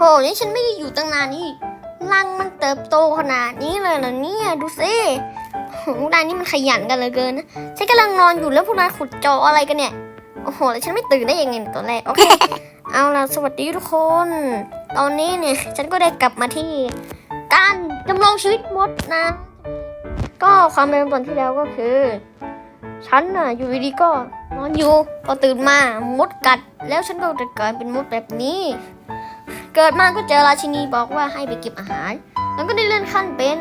โหนี่ฉันไม่ได้อยู่ตั้งนานนี่รังมันเติบโตขนาดนี้เลยเหรอเนี่ยดูสิโหพวกนายนี่มันขยันกันเหลือเกินนะฉันกำลังนอนอยู่แล้วพวกนายขุดเจออะไรกันเนี่ยโอ้โหแล้วฉันไม่ตื่นได้ยังไงเนี่ยตอนแรกโอเค เอาล่ะสวัสดีทุกคน ตอนนี้เนี่ยฉันก็ได้กลับมาที่ การดำรงชีวิตมดนะ ก็ความเริ่มต้นที่แล้วก็คือ ฉันน่ะอยู่ดีๆก็นอนอยู่พอตื่นมามดกัด แล้วฉันก็จะกลายเป็นมดแบบนี้ เกิดมาก็เจอราชินีบอกว่าให้ไปเก็บอาหาร แล้วก็ได้เลื่อนขั้นเป็น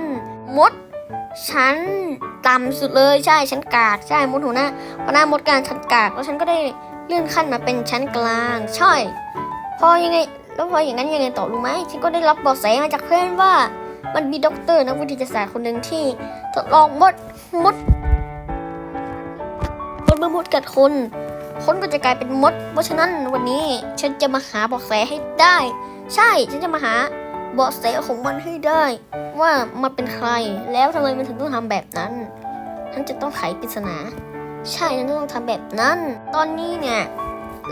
มดชั้นต่ำสุดเลยใช่ชั้นกากใช่มดหัวหน้าหัวหน้ามดกางชั้นกากแล้วฉันก็ได้เลื่อนขั้นมาเป็นชั้นกลางใช่พอยังไงแล้วพออย่างนั้นยังไงต่อรู้ไหมฉันก็ได้รับเบาะแสมาจากเพื่อนว่ามันมีด็อกเตอร์นักวิทยาศาสตร์คนหนึ่งที่ทดลองมดมดมดเมื่อมดกัดคนคนก็จะกลายเป็นมด เพราะฉะนั้นวันนี้ฉันจะมาหาเบาะแสให้ได้ ใช่ฉันจะมาหาเบาะแสของมันให้ได้ ว่ามันเป็นใครแล้วทำไมมันถึงต้องทำแบบนั้นฉันจะต้องไขปริศนา ใช่ฉันต้องทำแบบนั้น ตอนนี้เนี่ย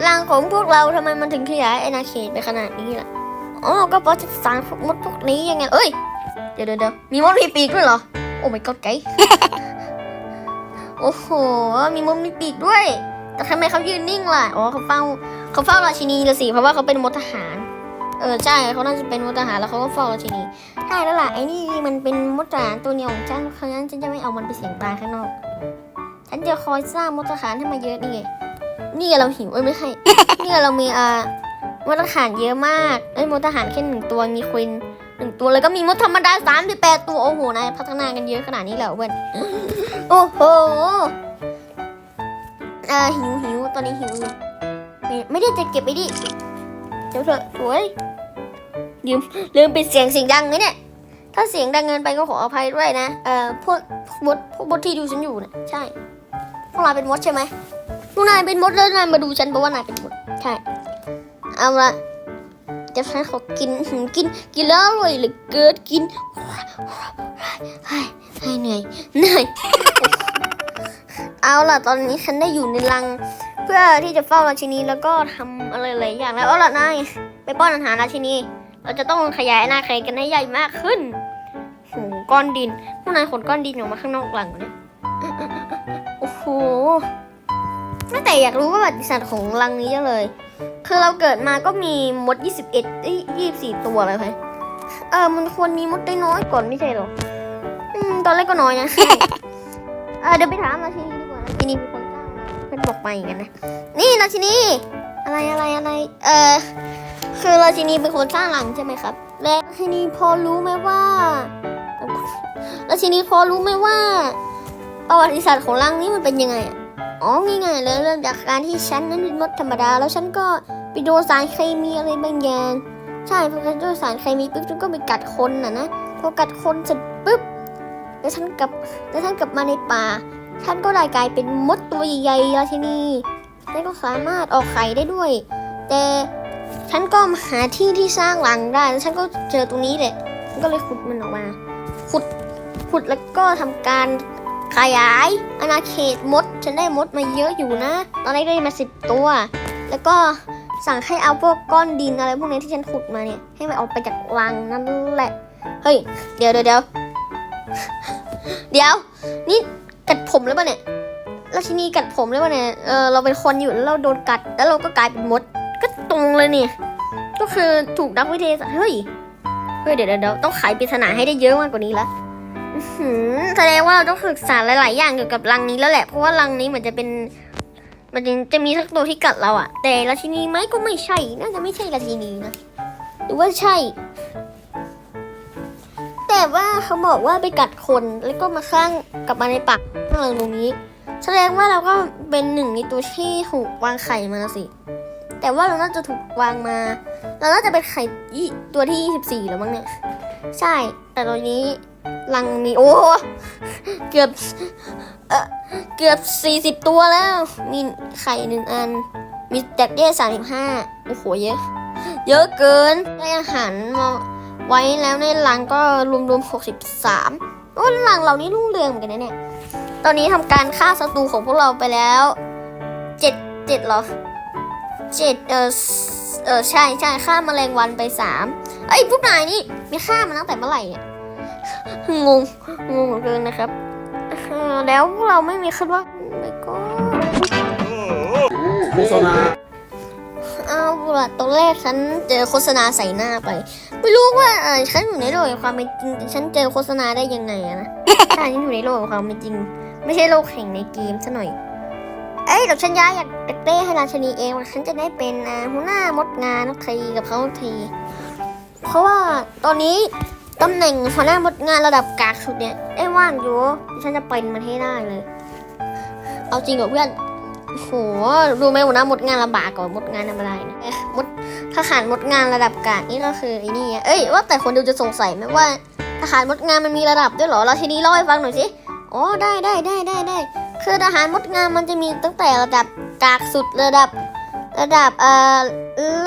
รังของพวกเราทำไมมันถึงขยายอาณาเขตไปขนาดนี้ล่ะอ๋อก็เพราะจะสร้างพวกมดพวกนี้ยังไงเอ้ยเดี๋ยวเดี๋ยวมีมดมีปีกด้วยเหรอโอ้ my god ไก่โอ้โห มีมดมีปีกด้วย แต่ทำไมเขายืนนิ่งล่ะ อ๋อเขาเฝ้าเขาเฝ้าราชินีละสิ เพราะว่าเขาเป็นมดทหาร ออใช่เขาน่าจะเป็นมดทหารแล้วเขาก็เฝ้าราชินีใช่แล้วล่ะไอ้นี่มันเป็นมดทหารตัวเนียวของฉันเพราะฉะนั้นฉันจะไม่เอามันไปเสี่ยงตายข้างนอก ฉันจะคอยสร้างมดทหารให้มาเยอะนี่ไงนี่เราหิวเอ้ยไม่ใช่นี่เรามีอ่ามดทหารเยอะมากเอ้ยมดทหารแค่หนึ่งตัวมีควินหนึ่งตัวแล้วก็มีมดธรรมดาสามสิบแปดตัวโอ้โหนายพัฒนากันเยอะขนาดนี้แล้วเว้ยโอ้โหอ่าหิวหิวตอนนี้หิวไม่ไม่ได้จะเก็บไปดิเดี๋ยวเถอะสวย ลืมลืมปิดเสียงเสียงดังเลยเนี่ย ถ้าเสียงดังเกินไปก็ขออภัยด้วยนะ เอ่อพวกมดพวกมดที่ดูฉันอยู่นะใช่ พวกนายเป็นมดใช่ไหมพวกนายเป็นมดแล้วนายมาดูฉันเพราะว่านายเป็นมด ใช่ เอาละเดี๋ยวฉันขอกินกิน กินแล้วอร่อยเหลือเกินกินให้ให้เหนื่อยเหนื่อย เอาล่ะตอนนี้ฉันได้อยู่ในรัง เพื่อที่จะเฝ้าราชินีแล้วก็ทำอะไรหลายอย่างแล้วเอาล่ะนายไปป้อนอาหารราชินี เราจะต้องขยายอาณาเขตกันให้ใหญ่มากขึ้นโหก้อนดินพวกนายขนก้อนดินออกมาข้างนอกหลังเนี่ยโอ้โหตั้งแต่อยากรู้ว่าประวัติศาสตร์ของรังนี้จังเลย คือเราเกิดมาก็มีมด 21เอ้ย24 ตัวเลยค่ะเออ มันควรมีมดได้น้อยก่อนไม่ใช่หรอ อืม ตอนแรกก็น้อยนะ เออเดี๋ยวไปถามราชินีดีกว่าราชินีเป็นคนสร้างนะเพื่อนบอกมาอย่างนั้นนะ นี่ราชินี อะไรอะไรอะไร เออ คือราชินีเป็นคนสร้างหลังใช่ไหมครับ และราชินีพอรู้ไหมว่าราชินีพอรู้ไหมว่า ประวัติศาสตร์ของรังนี้มันเป็นยังไงอะอ๋อง่ายๆเลยเริ่มจากการที่ฉันนั้นเป็นมดธรรมดา แล้วฉันก็ไปโดนสารเคมีอะไรบางอย่างใช่พอฉันโดนสารเคมีปุ๊บฉันก็ไปกัดคนน่ะนะพอกัดคนเสร็จปุ๊บแล้วฉันกลับแล้วฉันกลับมาในป่า ฉันก็ได้กลายเป็นมดตัวใหญ่ๆราชินีฉันก็สามารถออกไข่ได้ด้วย แต่ ฉันก็มาหาที่ที่สร้างหลังได้แล้วฉันก็เจอตรงนี้แหละฉันก็เลยขุดมันออกมา ขุดขุดแล้วก็ทำการขยายอาณาเขตมด ฉันได้มดมาเยอะอยู่นะ ตอนนี้ได้มาสิบตัว แล้วก็สั่งให้เอาพวกก้อนดินอะไรพวกนี้ที่ฉันขุดมาเนี่ย ให้มันออกไปจากรังนั่นแหละ เฮ้ย เดี๋ยวเดี๋ยวเดี๋ยวเดี๋ยว นี่กัดผมหรือเปล่าเนี่ยราชินีกัดผมหรือเปล่าเนี่ย เออเราเป็นคนอยู่แล้วเราโดนกัด แล้วเราก็กลายเป็นมด ก็ตรงเลยนี่ก็คือถูกนักวิทยาศาสตร์เฮ้ย เฮ้ยเดี๋ยวเดี๋ยวต้องไขปริศนาให้ได้เยอะมากกว่านี้ละอื้อหือแสดงว่าเราต้องศึกษาหลาย ๆ อย่างเกี่ยวกับรังนี้แล้วแหละ เพราะว่ารังนี้เหมือนจะเป็น มันจะมีสักตัวที่กัดเราอะแต่ราชินีไหมก็ไม่ใช่ น่าจะไม่ใช่ราชินีนะ หรือว่าใช่ แต่ว่าเขาบอกว่าไปกัดคนแล้วก็มาข้างกลับมาในปากข้างหลังตรงนี้ แสดงว่าเราก็เป็นหนึ่งในตัวที่ถูกวางไข่มาสิ แต่ว่าเราน่าจะถูกวางมา เราน่าจะเป็นไข่ตัวที่ 24 แล้วมั้งเนี่ย ใช่ แต่ตอนนี้รังมีโอ้เกือบเออเกือบ 40 ตัวแล้ว มีไข่หนึ่งอัน มีแตกได้35 โอ้โหเยอะ เยอะเกิน ได้อาหารมาไว้แล้วในรังก็รวมๆ 63 โอ้รังเรานี่รุ่งเรืองเหมือนกันนะเนี่ย ตอนนี้ทำการฆ่าศัตรูของพวกเราไปแล้วเจ็ดเจ็ดเหรอ เจ็ดเออเออใช่ใช่ฆ่าแมลงวันไปสามเอ้ยพวกนายนี่มีฆ่ามาตั้งแต่เมื่อไหร่เนี่ยงงงงเหลือเกินนะครับเออแล้วพวกเราไม่มีคิดว่าไม่ก็โฆษณาเอาละตอนแรกฉันเจอโฆษณาใส่หน้าไป ไม่รู้ว่าเออฉันอยู่ในโลกแห่งความเป็นจริงแต่ฉันเจอโฆษณาได้ยังไงอะนะใช่ฉันอยู่ในโลกแห่งความเป็นจริง ไม่ใช่โลกแห่งในเกมซะหน่อย เอ้ยเดี๋ยวฉันย้ายอยากเต้ให้ราชนีเองฉันจะได้เป็นหัวหน้ามดงานนักทีกับเขาที เพราะว่าตอนนี้ตำแหน่งหัวหน้ามดงานระดับกากสุดเนี่ยไอ้ว่างอยู่ฉันจะเป็นมันให้ได้เลย เอาจริงกับเพื่อนโหรู้ไหมหัวหน้ามดงานลำบากกว่ามดงานธรรมดานะเอ๊ะมดทหารมดงานระดับกากนี่ก็คือไอ้นี่เอ้ยว่าแต่คนดูจะสงสัยไหมว่าทหารมดงานมันมีระดับด้วยเหรอเราทีนี้เล่าให้ฟังหน่อยสิอ๋อได้ได้ได้ได้ได้ คือทหารมดงามมันจะมีตั้งแต่ระดับกากสุดระดับระดับเอ่อ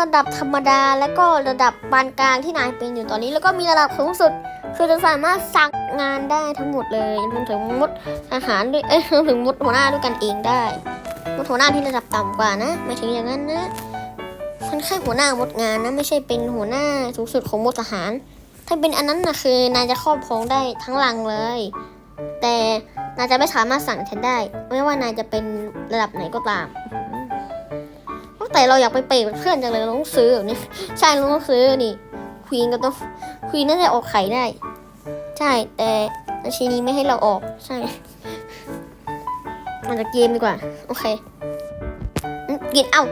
ระดับธรรมดาแล้วก็ระดับปานกลางที่นายเป็นอยู่ตอนนี้ แล้วก็มีระดับสูงสุด คือจะสามารถสั่งงานได้ทั้งหมดเลยรวมถึงมดทหารด้วยเอ้ยรวมถึงมดหัวหน้าด้วยกันเองได้มดหัวหน้าที่ระดับต่ำกว่านะหมายถึงอย่างนั้นนะมันแค่หัวหน้ามดงานนะไม่ใช่เป็นหัวหน้าสูงสุดของมดทหาร ถ้าเป็นอันนั้นนะคือนายจะครอบครองได้ทั้งลังเลย แต่ นายจะไม่สามารถสั่งฉันได้ ไม่ว่านายจะเป็นระดับไหนก็ตามอื้อหือแต่เราอยากไปเปย์กับเพื่อนจังเลยเราต้องซื้อแบบนี้ใช่เราต้องซื้อนี่ควีนก็ต้องควีนน่าจะออกไข่ได้ ใช่แต่ราชินีไม่ให้เราออกใช่มาจากเกมดีกว่า โอเค กินเอา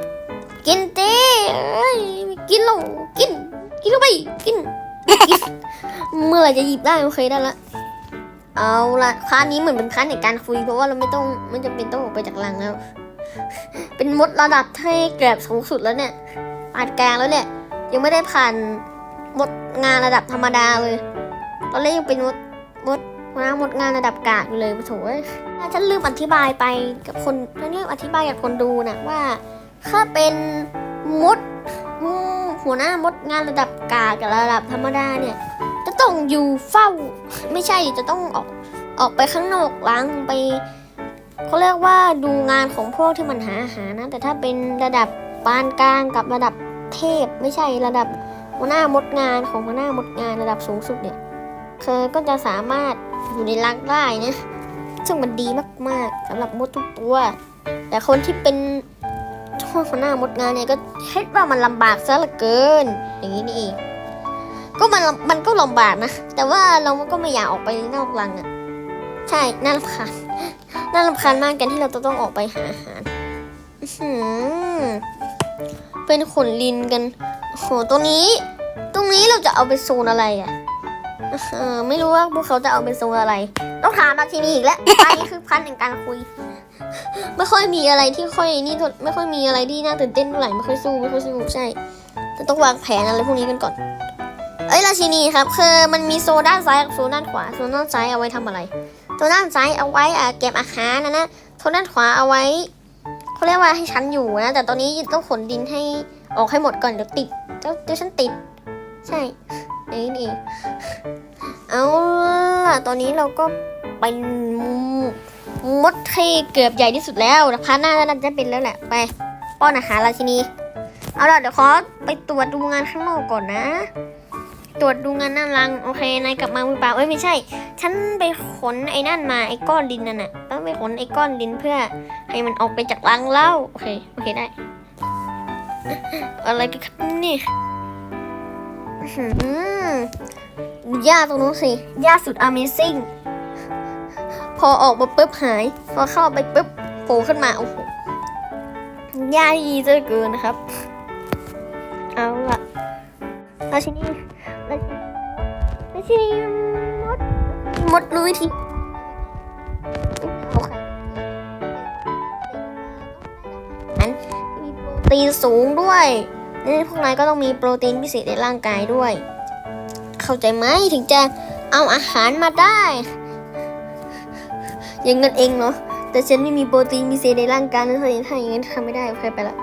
กินเต้เอ้ยกินลงกิน กินลงไปกิน เมื่อไรจะหยิบได้โอเคได้ละ เอาละคลาสนี้เหมือนเป็นคลาสในการคุยเพราะว่าเราไม่ต้องไม่จำเป็นต้องออกไปจากรังแล้ว เป็นมดระดับที่แกรบสูงสุดแล้วเนี่ยปานกลางแล้วเนี่ย ยังไม่ได้ผ่านมดงานระดับธรรมดาเลย ตอนแรกยังเป็นมดมดหัวหน้ามดงานระดับกากเลยโถ่เอ้ยฉันลืมอธิบายไปกับคนฉันลืมอธิบายกับคนดูนะว่าถ้าเป็นมดหัวหน้ามดงานระดับกากกับระดับธรรมดาเนี่ย ต้องอยู่เฝ้า ไม่ใช่จะต้องออกออกไปข้างนอกล้างไปเขาเรียกว่าดูงานของพวกที่มันหาอาหารนะ แต่ถ้าเป็นระดับปานกลางกับระดับเทพไม่ใช่ระดับหัวหน้ามดงานของหัวหน้ามดงานระดับสูงสุดเนี่ยเธอก็จะสามารถอยู่ในรังได้นะซึ่งมันดีมากๆสำหรับมดทุกตัว แต่คนที่เป็นหัวหน้ามดงานเนี่ยก็คิดว่ามันลำบากซะเหลือเกิน อย่างนี้นี่เอง ก็มันมันก็ลำบากนะ แต่ว่าเราก็ไม่อยากออกไปนอกรังอะ่ะ ใช่ น่ารำคาญ น่ารำคาญมากกันที่เราจะต้องออกไปหาอาหารอือหือเป็นขนลินกัน โหตรงนี้ ตรงนี้เราจะเอาไปโซนอะไรอะ่ะเออไม่รู้ว่าพวกเขาจะเอาไปโซนอะไร ต้องถามมาทีนี้อีกแล้วอันนี้คือพันแห่งการคุย ไม่ค่อยมีอะไรที่ค่อยนี่ไม่ค่อยมีอะไรที่น่าตื่นเต้นเท่าไหร่ไม่ค่อยสู้ไม่ค่อยสู้ใช่ จะต้องวางแผนอะไรพวกนี้กันก่อน เอ้ยราชินีครับคือมันมีโซนด้านซ้ายกับโซนด้านขวาโซนด้านซ้ายเอาไว้ทำอะไรโซนด้านซ้ายเอาไว้เก็บอาหารนะนะโซนด้านขวาเอาไว้เขาเรียกว่าให้ฉันอยู่นะ แต่ตอนนี้ต้องขนดินให้ออกให้หมดก่อนเดี๋ยวติดเดี๋ยวเดี๋ยวฉันติด ใช่นี่นี่เอาล่ะตอนนี้เราก็เป็นมดที่เกือบใหญ่ที่สุดแล้วพาร์ทหน้าน่าจะเป็นแล้วแหละไปป้อนอาหารราชินีเอาล่ะเดี๋ยวขอไปตรวจดูงานข้างนอกก่อนนะ ตรวจดูงานหน้ารัง โอเคนายกลับมามือเปล่าเอ้ยไม่ใช่ ฉันไปขนไอ้นั่นมาไอ้ก้อนดินนั่นน่ะต้องไปขนไอ้ก้อนดินเพื่อให้มันออกไปจากรังเล่าโอเคโอเคได้ อะไรกันครับนี่อือหญ้าตรงนู้นสิหญ้าสุด Amazing พอออกมาปุ๊บหาย พอเข้าไปปุ๊บโผล่ขึ้นมาโอ้โหหญ้าดีเจอเกินนะครับ เอาละราชินีราชินี ชีมดมดรู้วิธีโอเคนั้นมีโปรตีนสูงด้วยนี่พวกนายก็ต้องมีโปรตีนพิเศษในร่างกายด้วย เข้าใจไหมถึงจะเอาอาหารมาได้ อย่างนั้นเองเนาะแต่ฉันไม่มีโปรตีนพิเศษในร่างกายนะถ้าถ้าอย่างนั้นทำไม่ได้โอเคไปละ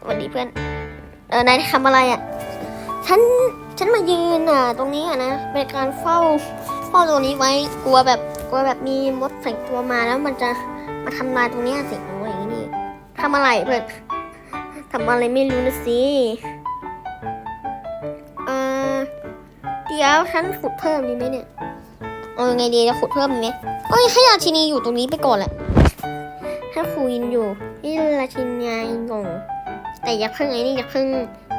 สวัสดีเพื่อน ออนายทำอะไรอะ่ะ ฉัน ฉันมายืนอะ ตรงนี้อะนะ เป็นการเฝ้า เฝ้าตรงนี้ไว้ กลัวแบบ กลัวแบบมีมดแฝงตัวมาแล้วมันจะมาทำลายตรงนี้สิโอ้ยอย่างนี้นี่ำอะไรเพื่อนทำอะไรไม่รู้นะสิเออเดี๋ยวฉันขุดเพิ่มดีไหมเนี่ย เอายังไงดีจะขุดเพิ่มดีไหมโอ้ยให้ราชินีอยู่ตรงนี้ไปก่อนแหละให้ครูยินอยู่นี่ราชินีงง แต่อย่าเพิ่งไอ้นี่อย่าเพิ่ง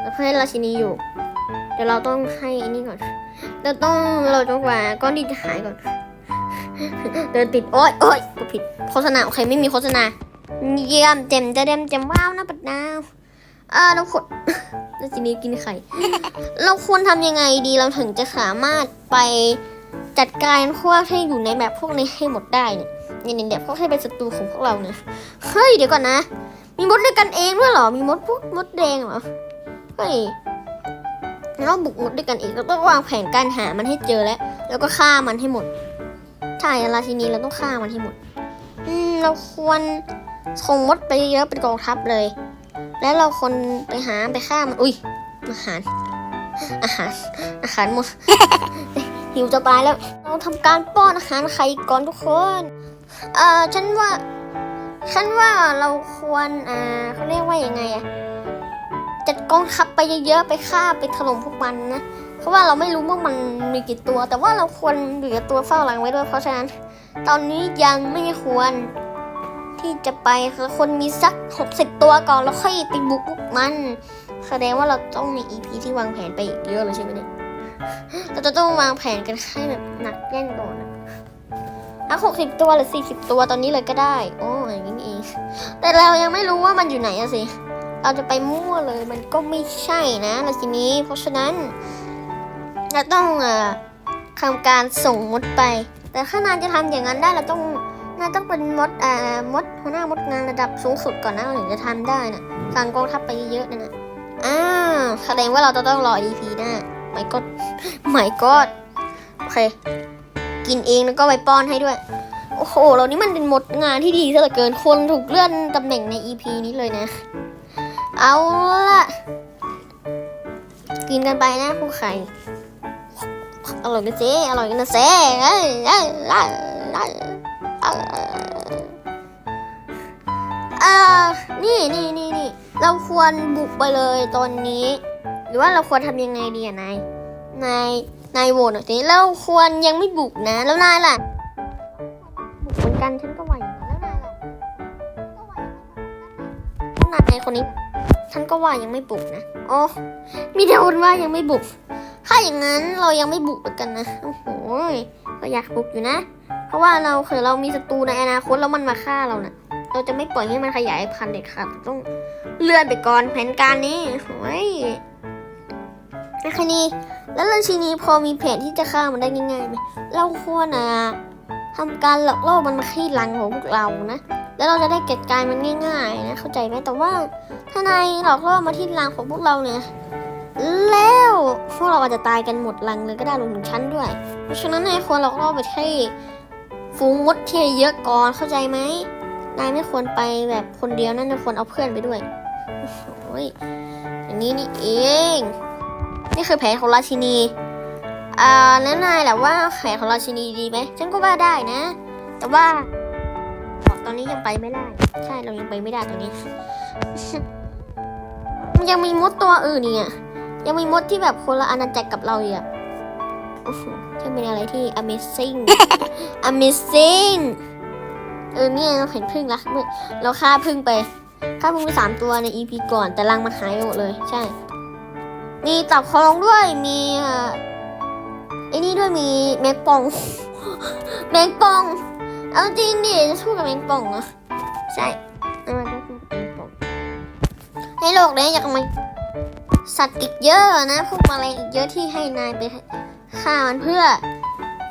อย่าเพิ่งให้ราชินีอยู่ เดี๋ยวเราต้องให้ไอ้นี่ก่อน เราต้องเราจนกว่าก้อนดินจะหายก่อน เดินติดโอ๊ยโอ๊ยกดผิดโฆษณาโอเคไม่มีโฆษณา เยี่ยมเจ็มจะเด็มเจ็มว้าวนะปัดดาวอ่าเราควรแล้วทีนี้กินไข่ เราควรทำยังไงดีเราถึงจะสามารถไปจัดการพวกที่อยู่ในแบบพวกนี้ให้หมดได้เนี่ยเนี่ยเนี่ยพวกที่เป็นศัตรูของพวกเราเนี่ยเฮ้ยเดี๋ยวก่อนนะ มีมดด้วยกันเองด้วยเหรอ มีมดพวกมดแดงเหรอ เฮ้ยเราบุกมดด้วยกันเองเราต้องวางแผนการหามันให้เจอแล้ว แล้วก็ฆ่ามันให้หมด ใช่ราทีนี้เราต้องฆ่ามันให้หมด อืม เราควรส่งมดไปเยอะเป็นกองทัพเลย แล้วเราควรไปหาไปฆ่ามัน อุ้ย อาหาร อาหาร อาหารหมด หิวจะตายแล้ว เราทำการป้อนอาหารไข่ก่อนทุกคน เอ่อ ฉันว่า ฉันว่าเราควรอ่าเขาเรียกว่ายังไงอะจัดกองทัพไปเยอะๆไปฆ่าไปถล่มพวกมันนะเพราะว่าเราไม่รู้ว่ามันมีกี่ตัว แต่ว่าเราควรเหลือตัวเฝ้าหลังไว้ด้วยเพราะฉะนั้น ตอนนี้ยังไม่ควรที่จะไปคือคนมีสักหกสิบตัวก่อนแล้วค่อยไปบุกพวกมัน แสดงว่าเราต้องมี EP ที่วางแผนไปอีกเยอะเลยใช่ไหมเนี่ยเราจะต้องวางแผนกันให้แบบหนักแน่นก่อน อะอะหกสิบตัวหรือสี่สิบตัวตอนนี้เลยก็ได้ โอ้อย่างนี้นี่เองแต่เรายังไม่รู้ว่ามันอยู่ไหนอะสิ เราจะไปมั่วเลยมันก็ไม่ใช่นะแล้วทีนี้ เพราะฉะนั้นเราต้องเอ่อทำการส่งมดไป แต่ถ้านานจะทำอย่างนั้นได้เราต้องน่าต้องเป็นมดอ่ามดหัวหน้ามดงานระดับสูงสุดก่อนนะเราถึงจะทำได้นะสั่งกองทัพไปเยอะๆนะนะอ่าแสดงว่าเราจะต้องรอ EP หน้าไม่ก็ไม่ก็โอเค กินเองแล้วก็ไปป้อนให้ด้วย โอ้โห เรานี่มันเป็นหมดงานที่ดีซะเหลือเกินคนถูกเลื่อนตำแหน่งใน EP นี้เลยนะ เอาล่ะกินกันไปนะผู้ไข่อร่อยนะเจ๊อร่อยนะเจ๊เอ้ยเอ้ยเอ้ยเอ้ยเอ้ยเอ่อนี่นี่นี่นี่เราควรบุกไปเลยตอนนี้ หรือว่าเราควรทำยังไงดีอะนาย นายนายโหวตหน่อยสิเราควรยังไม่บุกนะ แล้วนายล่ะ บุกเหมือนกันฉันก็ว่าอย่างนั้นแล้วนายล่ะก็ว่าอย่างนั้นแล้วนายคนนี้ฉันก็ว่ายังไม่บุกนะโอ้มีแต่คนว่ายังไม่บุก ถ้าอย่างนั้นเรายังไม่บุกเหมือนกันนะโอ้โหก็อยากบุกอยู่นะ เพราะว่าเราเคยเรามีศัตรูในอนาคตแล้วมันมาฆ่าเรานะ่ะ เราจะไม่ปล่อยให้มันขยายพันธุ์เด็ดขาดต้องเลื่อนไปก่อนแผนการนี้โอ้ย นะคนี้แล้วราชินีพอมีแผนที่จะฆ่ามันได้ง่ายๆไหมเราควรนะทำการหลอกล่อมันมาขี้หลังของพวกเรานะ แล้วเราจะได้เก็บการมันง่ายๆนะ เข้าใจไหมแต่ว่าถ้านายหลอกล่อมาที่รังของพวกเราเนี่ย แล้วพวกเราอาจจะตายกันหมดรังเลยก็ได้รวมถึงฉันด้วย เพราะฉะนั้นนายควรหลอกล่อไปที่ฝูงมดที่เยอะก่อนเข้าใจไหมนายไม่ควรไปแบบคนเดียวนั่นนายควรเอาเพื่อนไปด้วยโอ้ยอย่างนี้นี่เอง นี่คือแผนของราชินีอ่าแล้วนายแหละว่าแผนของราชินีดีไหมฉันก็ว่าได้นะ แต่ว่าตอนนี้ยังไปไม่ได้ ใช่เรายังไปไม่ได้ตอนนี้ มันยังมีมดตัวอื่นอีกอะยังมีมดที่แบบคนละอาณาจักรกับเราอีกอะโอ้โหจะเป็นอะไรที่ amazing amazing เออเนี่ยเราเห็นพึ่งละเมื่อเราฆ่าพึ่งไปฆ่าพึ่งไปสามตัวใน EP ก่อนแต่รังมันหายไปหมดเลย ใช่ มีตับคลองด้วย มีไอ้นี่ด้วย มีแมงป่อง แมงป่อง เอาจริงดิจะสู้กับแมงป่องเหรอ ใช่มันต้องสู้กับแมงป่องในโลกนี้อยังมีสัตว์อีกเยอะนะพวกแมลงอีกเยอะที่ให้นายไปฆ่ามันเพื่อ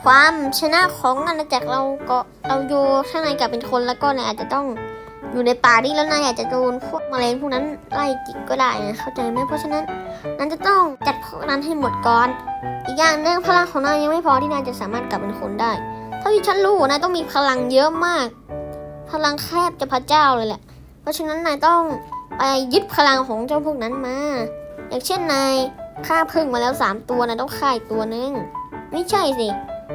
ความชนะของอาณาจักรเราก็เราอยู่ถ้านายกลับเป็นคนแล้วก็นายอาจจะต้อง อยู่ในป่านี้แล้วนายอาจจะโดนพวกแมลงพวกนั้นไล่จิกก็ได้นะเข้าใจไหมเพราะฉะนั้นนั้นจะต้องจัดพวกนั้นให้หมดก่อน อีกอย่างหนึงพลังของนายยังไม่พอที่นายจะสามารถกลับเป็นคนได้ เท่าที่ฉันรู้นายต้องมีพลังเยอะมาก พลังแคบจะพระเจ้าเลยแหละ เพราะฉะนั้นนายต้องไปยึดพลังของเจ้าพวกนั้นมา อย่างเช่นนายฆ่าพึ่งมาแล้วสามตัวนายต้องฆ่าอีกตัวนึง ไม่ใช่สิ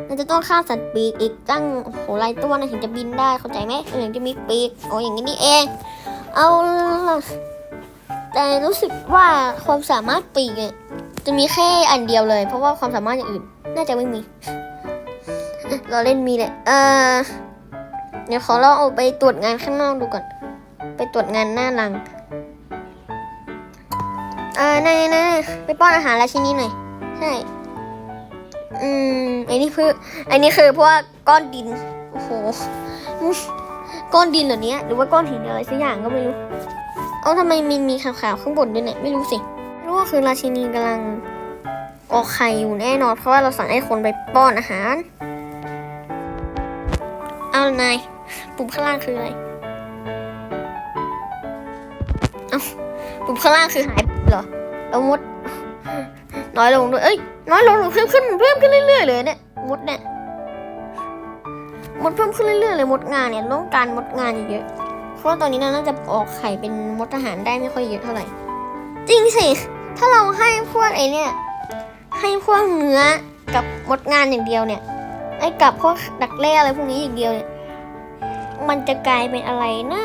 นายจะต้องฆ่าสัตว์ปีกอีกตั้งโอ้โหหลายตัวนะถึงจะบินได้เข้าใจไหมถึงจะมีปีกโอ้อย่างนี้นี่เอง เอาละแต่รู้สึกว่าความสามารถปีกเนี่ยจะมีแค่อันเดียวเลย เพราะว่าความสามารถอย่างอื่น น่าจะไม่มี เราเล่นมีแหละเออเดี๋ยวขอเราเอาไปตรวจงานข้างนอกดูก่อน ไปตรวจงานหน้ารังเออนายนายไปป้อนอาหารราชินีหน่อย ใช่ อืมอ้นี่คืออ้นี่คือเพราะว่าก้อนดิน โอ้โห ก้อนดินเหรอเนี้หรือว่าก้อนหินอะไรสักอย่างก็ไม่รู้ เอาทำไมมีมีขาวๆข้างบนด้วยเนี่ยไม่รู้สิ รู้ว่าคือราชินีกำลังออกไข่อยู่แน่นอน เพราะว่าเราสั่งให้คนไปป้อนอาหาร เอาละนายปุ่มข้างล่างคืออะไร เอาปุ่มข้างล่างคือหายเหรอแล้วมด น้อยลงด้วยเอ้ยน้อยลงหรือเพิ่มขึ้นเพิ่มขึ้นเรื่อยๆเลยเนี่ยมดเนี่ยมดเพิ่มขึ้นเรื่อยๆเลยมดงานเนี่ยต้องการมดงานเยอะๆเพราะว่าตอนนี้น่าจะออกไข่เป็นมดทหารได้ไม่ค่อยเยอะเท่าไหร่ จริงสิถ้าเราให้พวกไอเนี่ยให้พวกเนื้อกับมดงานอย่างเดียวเนี่ยไอ้กับพวกดักแร่อะไรพวกนี้อย่างเดียวเนี่ยมันจะกลายเป็นอะไรนะ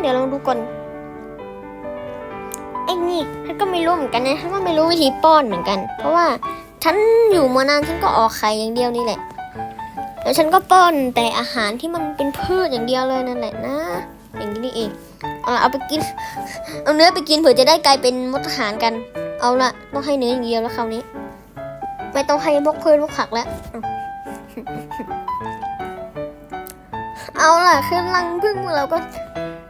เดี๋ยวลองดูก่อน นี่ฉันก็ไม่รู้เหมือนกันนะฉันก็ไม่รู้วิธีป้อนเหมือนกัน เพราะว่าฉันอยู่มานานฉันก็ออกไข่อย่างเดียวนี่แหละ แล้วฉันก็ป้อนแต่อาหารที่มันเป็นพืชอย่างเดียวเลยนั่นแหละนะ อย่างนี้นี่เองเอาเอาไปกิน เอาเนื้อไปกินเผื่อจะได้กลายเป็นมดทหารกัน เอาละต้องให้เนื้ออย่างเดียวแล้วคราวนี้ ไม่ต้องให้พวกพืชพวกผักแล้ว เอาล่ะเครื่องรังพึ่งเราก็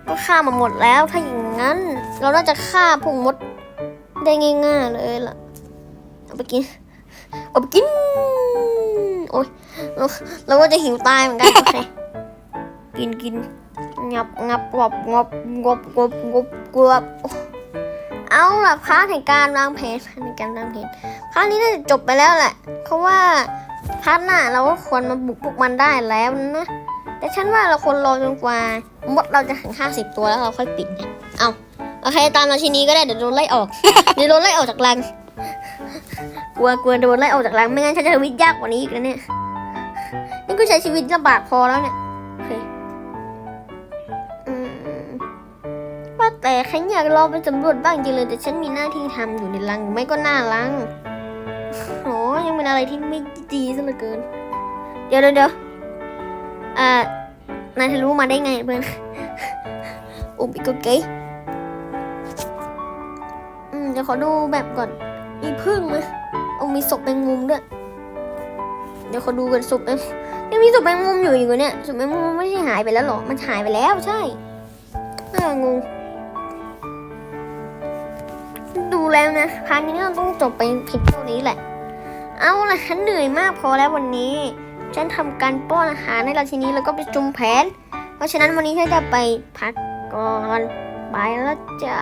ก็ฆ่ามาหมดแล้วถ้าอย่างนั้น เราน่าจะฆ่าพวกมดได้ง่ายๆเลยล่ะ เอาไปกิน เอาไปกิน โอ้ยเราเราก็จะหิวตายเหมือนกัน โอเค กินกินงับงับงบงบงบงบงบกวบเอาล่ะพาร์ทแห่งการวางแผนพาร์ทแห่งการวางแผนพาร์ทนี้น่าจะจบไปแล้วแหละ เพราะว่าพาร์ทหน้าเราก็ควรมาบุกพวกมันได้แล้วนะ แต่ฉันว่าเราควรรอจนกว่า มดเราจะถึงห้าสิบตัวแล้วเราค่อยปิดนะเอา โอเคตามมาทีนี้ก็ได้เดี๋ยวโดนไล่ออก เดี๋ยวโดนไล่ออกจากรัง กลัวกลัวโดนไล่ออกจากรังไม่งั้นฉันจะชีวิตยากกว่านี้อีกแล้วเนี่ย นี่ก็ใช้ชีวิตลำบากพอแล้วเนี่ยโอเคอืมว่าแต่ฉันอยากลองไปสำรวจบ้างจริงเลยแต่ฉันมีหน้าที่ทำอยู่ในรังไม่ก็หน้ารังโอ้ยังเป็นอะไรที่ไม่ดีซะเหลือเกิน เดี๋ยวเดี๋ยวเดี๋ยวอ่านายทะลุมาได้ไงเพื่อนอุบิโกเกะอืมเดี๋ยวขอดูแบบก่อน มีพึ่งไหมเอามีศพแมงมุมด้วย เดี๋ยวขอดูกันศพแมงยังมีศพแมงมุมอยู่อีกเหรอเนี่ยศพแมงมุมไม่ใช่หายไปแล้วหรอ มันหายไปแล้วใช่น่งงดูแล้วนะพาร์ทนี้เราต้องจบไปเพียงเท่านี้แหละ เอาละฉันเหนื่อยมากพอแล้ววันนี้ ฉันทำการป้อนอาหารในราชินีแล้วก็ไปจุมแผน เพราะฉะนั้นวันนี้ฉันจะไปพักก่อนไปแล้วจ้า